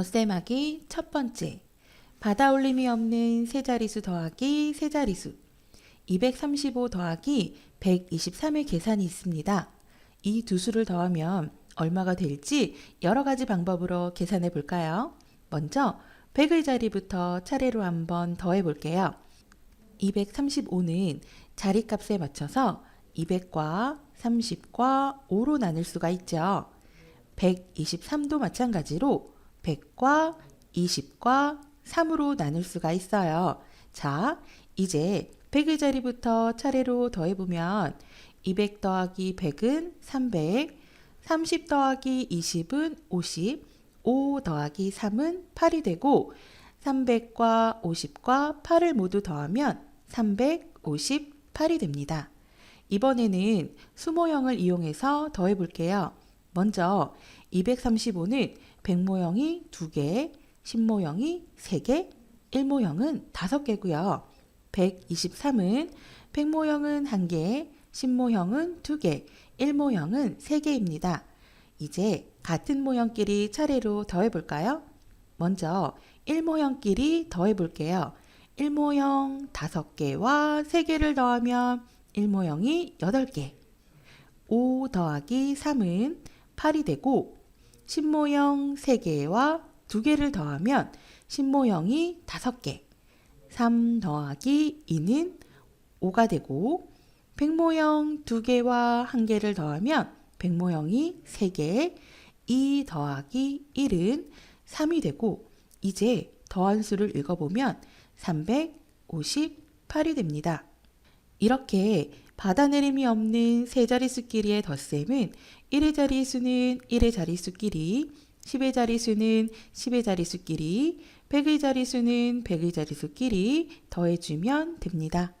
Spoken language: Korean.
덧셈하기 첫 번째. 받아 올림이 없는 세 자리수 더하기 세 자리수. 235 더하기 123의 계산이 있습니다. 이 두 수를 더하면 얼마가 될지 여러 가지 방법으로 계산해 볼까요? 먼저 100의 자리부터 차례로 한번 더해 볼게요. 235는 자리값에 맞춰서 200과 30과 5로 나눌 수가 있죠. 123도 마찬가지로 100과 20과 3으로 나눌 수가 있어요. 자, 이제 100의 자리부터 차례로 더해보면 200 더하기 100은 300, 30 더하기 20은 50, 5 더하기 3은 8이 되고 300과 50과 8을 모두 더하면 358이 됩니다. 이번에는 수모형을 이용해서 더해 볼게요. 먼저 235는 100모형이 2개, 10모형이 3개, 1모형은 5개고요. 123은 100모형은 1개, 10모형은 2개, 1모형은 3개입니다. 이제 같은 모형끼리 차례로 더해 볼까요? 먼저 1모형끼리 더해 볼게요. 1모형 5개와 3개를 더하면 1모형이 8개. 5 더하기 3은 8이 되고 10모형 3개와 2개를 더하면 10모형이 5개. 3 더하기 2는 5가 되고 100모형 2개와 1개를 더하면 100모형이 3개. 2 더하기 1은 3이 되고 이제 더한 수를 읽어보면 358이 됩니다. 이렇게 받아내림이 없는 세 자릿수끼리의 덧셈은 1의 자릿수는 1의 자릿수끼리, 10의 자릿수는 10의 자릿수끼리, 100의 자릿수는 100의 자릿수끼리 더해주면 됩니다.